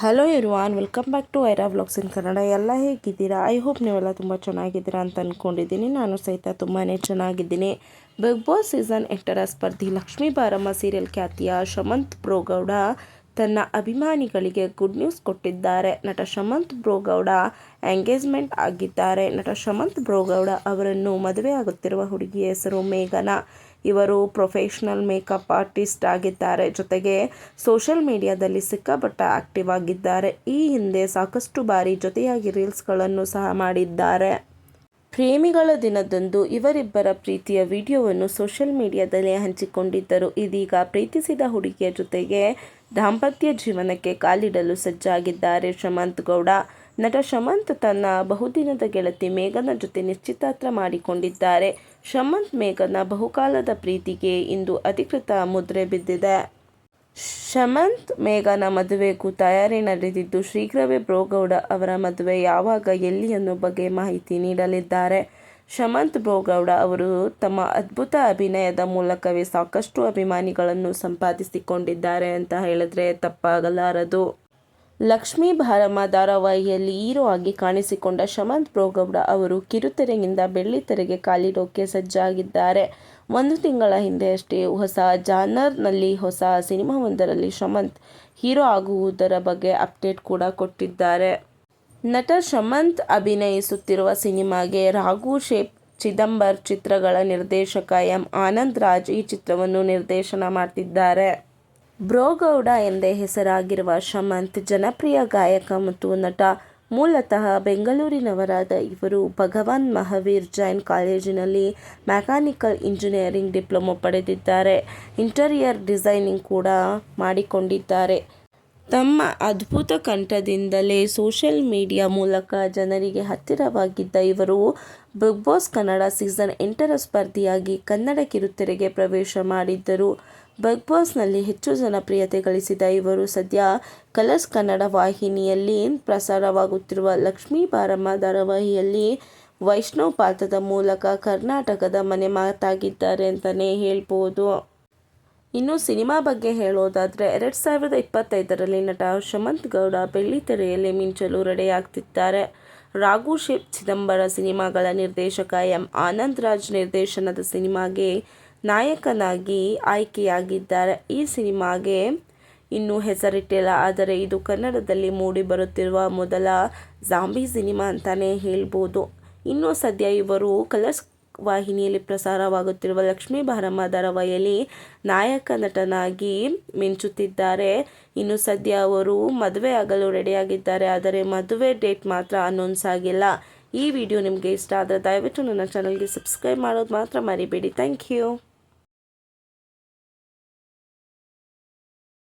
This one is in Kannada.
Hello ಇರುವಾನ್ welcome back to Aira vlogs in Kannada ಎಲ್ಲ ಹೇಗಿದ್ದೀರಾ? ಐ ಹೋಪ್ ನೀವೆಲ್ಲ ತುಂಬ ಚೆನ್ನಾಗಿದ್ದೀರಾ ಅಂತ ಅಂದ್ಕೊಂಡಿದ್ದೀನಿ ನಾನು ಸಹಿತ ತುಂಬಾ ಚೆನ್ನಾಗಿದ್ದೀನಿ. ಬಿಗ್ ಬಾಸ್ ಸೀಸನ್ ಎಂಟರ ಸ್ಪರ್ಧಿ? ಲಕ್ಷ್ಮೀ ಬಾರಮ್ಮ ಸೀರಿಯಲ್ ಖ್ಯಾತಿಯ ಶಮಂತ್ ಬ್ರೋಗೌಡ ತನ್ನ ಅಭಿಮಾನಿಗಳಿಗೆ ಗುಡ್ ನ್ಯೂಸ್ ಕೊಟ್ಟಿದ್ದಾರೆ. ನಟ ಶಮಂತ್ ಬ್ರೋಗೌಡ ಎಂಗೇಜ್ಮೆಂಟ್ ಆಗಿದ್ದಾರೆ. ನಟ ಶಮಂತ್ ಬ್ರೋಗೌಡ ಅವರನ್ನು ಮದುವೆಯಾಗುತ್ತಿರುವ ಹುಡುಗಿಯ ಹೆಸರು ಮೇಘನಾ. ಇವರು ಪ್ರೊಫೆಷ್ನಲ್ ಮೇಕಪ್ ಆರ್ಟಿಸ್ಟ್ ಆಗಿದ್ದಾರೆ. ಜೊತೆಗೆ ಸೋಷಿಯಲ್ ಮೀಡಿಯಾದಲ್ಲಿ ಸಿಕ್ಕಾಪಟ್ಟ ಆಕ್ಟಿವ್ ಆಗಿದ್ದಾರೆ. ಈ ಹಿಂದೆ ಸಾಕಷ್ಟು ಬಾರಿ ಜೊತೆಯಾಗಿ ರೀಲ್ಸ್ಗಳನ್ನು ಸಹ ಮಾಡಿದ್ದಾರೆ. ಪ್ರೇಮಿಗಳ ದಿನದಂದು ಇವರಿಬ್ಬರ ಪ್ರೀತಿಯ ವಿಡಿಯೋವನ್ನು ಸೋಷಿಯಲ್ ಮೀಡಿಯಾದಲ್ಲಿ ಹಂಚಿಕೊಂಡಿದ್ದರು. ಇದೀಗ ಪ್ರೀತಿಸಿದ ಹುಡುಗಿಯ ಜೊತೆಗೆ ದಾಂಪತ್ಯ ಜೀವನಕ್ಕೆ ಕಾಲಿಡಲು ಸಜ್ಜಾಗಿದ್ದಾರೆ ಶಮಂತ್ ಗೌಡ. ನಟ ಶಮಂತ್ ತನ್ನ ಬಹುದಿನದ ಗೆಳತಿ ಮೇಘನ ಜೊತೆ ನಿಶ್ಚಿತಾರ್ಥ ಮಾಡಿಕೊಂಡಿದ್ದಾರೆ. ಶಮಂತ್ ಮೇಘನ ಬಹುಕಾಲದ ಪ್ರೀತಿಗೆ ಇಂದು ಅಧಿಕೃತ ಮುದ್ರೆ ಬಿದ್ದಿದೆ. ಶಮಂತ್ ಮೇಘನ ಮದುವೆಗೂ ತಯಾರಿ ನಡೆದಿದ್ದು ಶೀಘ್ರವೇ ಬ್ರೋಗೌಡ ಅವರ ಮದುವೆ ಯಾವಾಗ, ಎಲ್ಲಿ ಅನ್ನೋ ಬಗ್ಗೆ ಮಾಹಿತಿ ನೀಡಲಿದ್ದಾರೆ. ಶಮಂತ್ ಬ್ರೋಗೌಡ ಅವರು ತಮ್ಮ ಅದ್ಭುತ ಅಭಿನಯದ ಮೂಲಕವೇ ಸಾಕಷ್ಟು ಅಭಿಮಾನಿಗಳನ್ನು ಸಂಪಾದಿಸಿಕೊಂಡಿದ್ದಾರೆ ಅಂತ ಹೇಳಿದ್ರೆ ತಪ್ಪಾಗಲಾರದು. ಲಕ್ಷ್ಮೀ ಭಾರಮ್ಮ ಧಾರಾವಾಹಿಯಲ್ಲಿ ಹೀರೋ ಆಗಿ ಕಾಣಿಸಿಕೊಂಡ ಶಮಂತ್ ಪ್ರೋಗೌಡ ಅವರು ಕಿರುತೆರೆಯಿಂದ ಬೆಳ್ಳಿತೆರೆಗೆ ಕಾಲಿಡೋಕೆ ಸಜ್ಜಾಗಿದ್ದಾರೆ. ಒಂದು ತಿಂಗಳ ಹಿಂದೆಯಷ್ಟೇ ಹೊಸ ಜಾನರ್ನಲ್ಲಿ ಹೊಸ ಸಿನಿಮಾವೊಂದರಲ್ಲಿ ಶಮಂತ್ ಹೀರೋ ಆಗುವುದರ ಬಗ್ಗೆ ಅಪ್ಡೇಟ್ ಕೂಡ ಕೊಟ್ಟಿದ್ದಾರೆ. ನಟ ಶಮಂತ್ ಅಭಿನಯಿಸುತ್ತಿರುವ ಸಿನಿಮಾಗೆ ರಾಘು ಶೇಪ್, ಚಿದಂಬರ್ ಚಿತ್ರಗಳ ನಿರ್ದೇಶಕ ಎಂ ಆನಂದ್ ರಾಜ್ ಈ ಚಿತ್ರವನ್ನು ನಿರ್ದೇಶನ ಮಾಡ್ತಿದ್ದಾರೆ. ಬ್ರೋಗೌಡ ಎಂದೇ ಹೆಸರಾಗಿರುವ ಶಮಂತ್ ಜನಪ್ರಿಯ ಗಾಯಕ ಮತ್ತು ನಟ. ಮೂಲತಃ ಬೆಂಗಳೂರಿನವರಾದ ಇವರು ಭಗವಾನ್ ಮಹಾವೀರ್ ಜೈನ್ ಕಾಲೇಜಿನಲ್ಲಿ ಮೆಕ್ಯಾನಿಕಲ್ ಇಂಜಿನಿಯರಿಂಗ್ ಡಿಪ್ಲೊಮೊ ಪಡೆದಿದ್ದಾರೆ. ಇಂಟೀರಿಯರ್ ಡಿಸೈನಿಂಗ್ ಕೂಡ ಮಾಡಿಕೊಂಡಿದ್ದಾರೆ. ತಮ್ಮ ಅದ್ಭುತ ಕಂಠದಿಂದಲೇ ಸೋಷಿಯಲ್ ಮೀಡಿಯಾ ಮೂಲಕ ಜನರಿಗೆ ಹತ್ತಿರವಾಗಿದ್ದ ಇವರು ಬಿಗ್ ಬಾಸ್ ಕನ್ನಡ ಸೀಸನ್ ಎಂಟರ ಸ್ಪರ್ಧಿಯಾಗಿ ಕನ್ನಡ ಕಿರುತೆರೆಗೆ ಪ್ರವೇಶ ಮಾಡಿದ್ದರು. ಬಿಗ್ ಬಾಸ್ನಲ್ಲಿ ಹೆಚ್ಚು ಜನಪ್ರಿಯತೆ ಗಳಿಸಿದ ಇವರು ಸದ್ಯ ಕಲರ್ಸ್ ಕನ್ನಡ ವಾಹಿನಿಯಲ್ಲಿ ಪ್ರಸಾರವಾಗುತ್ತಿರುವ ಲಕ್ಷ್ಮೀ ಬಾರಮ್ಮ ಧಾರಾವಾಹಿಯಲ್ಲಿ ವೈಷ್ಣವ್ ಪಾತ್ರದ ಮೂಲಕ ಕರ್ನಾಟಕದ ಮನೆ ಮಾತಾಗಿದ್ದಾರೆ ಅಂತಲೇ ಹೇಳ್ಬೋದು. ಇನ್ನು ಸಿನಿಮಾ ಬಗ್ಗೆ ಹೇಳೋದಾದರೆ ಎರಡು ಸಾವಿರದ ಇಪ್ಪತ್ತೈದರಲ್ಲಿ ನಟ ಶಮಂತ್ ಗೌಡ ಬೆಳ್ಳಿತೆರೆಯಲ್ಲಿ ಮಿಂಚಲು ರೆಡಿಯಾಗ್ತಿದ್ದಾರೆ. ರಾಘು ಶಿವ್ ಚಿದಂಬರ ಸಿನಿಮಾಗಳ ನಿರ್ದೇಶಕ ಎಂ. ಆನಂದ್ ರಾಜ್ ನಿರ್ದೇಶನದ ಸಿನಿಮಾಗೆ ನಾಯಕನಾಗಿ ಆಯ್ಕೆಯಾಗಿದ್ದಾರೆ. ಈ ಸಿನಿಮಾಗೆ ಇನ್ನೂ ಹೆಸರಿಟ್ಟಿಲ್ಲ, ಆದರೆ ಇದು ಕನ್ನಡದಲ್ಲಿ ಮೂಡಿ ಬರುತ್ತಿರುವ ಮೊದಲ ಜಾಂಬಿ ಸಿನಿಮಾ ಅಂತಲೇ ಹೇಳ್ಬೋದು. ಇನ್ನು ಸದ್ಯ ಇವರು ಕಲರ್ಸ್ ವಾಹಿನಿಯಲ್ಲಿ ಪ್ರಸಾರವಾಗುತ್ತಿರುವ ಲಕ್ಷ್ಮೀ ಬಾರಮ್ಮ ಧಾರಾವಾಹಿಯಲ್ಲಿ ನಾಯಕ ನಟನಾಗಿ ಮಿಂಚುತ್ತಿದ್ದಾರೆ. ಇನ್ನು ಸದ್ಯ ಅವರು ಮದುವೆ ಆಗಲು ರೆಡಿಯಾಗಿದ್ದಾರೆ. ಆದರೆ ಮದುವೆ ಡೇಟ್ ಮಾತ್ರ ಅನೌನ್ಸ್ ಆಗಿಲ್ಲ. ಈ ವಿಡಿಯೋ ನಿಮಗೆ ಇಷ್ಟ ಆದರೆ ದಯವಿಟ್ಟು ನನ್ನ ಚಾನಲ್ಗೆ ಸಬ್ಸ್ಕ್ರೈಬ್ ಮಾಡೋದು ಮಾತ್ರ ಮರಿಬೇಡಿ. Thank you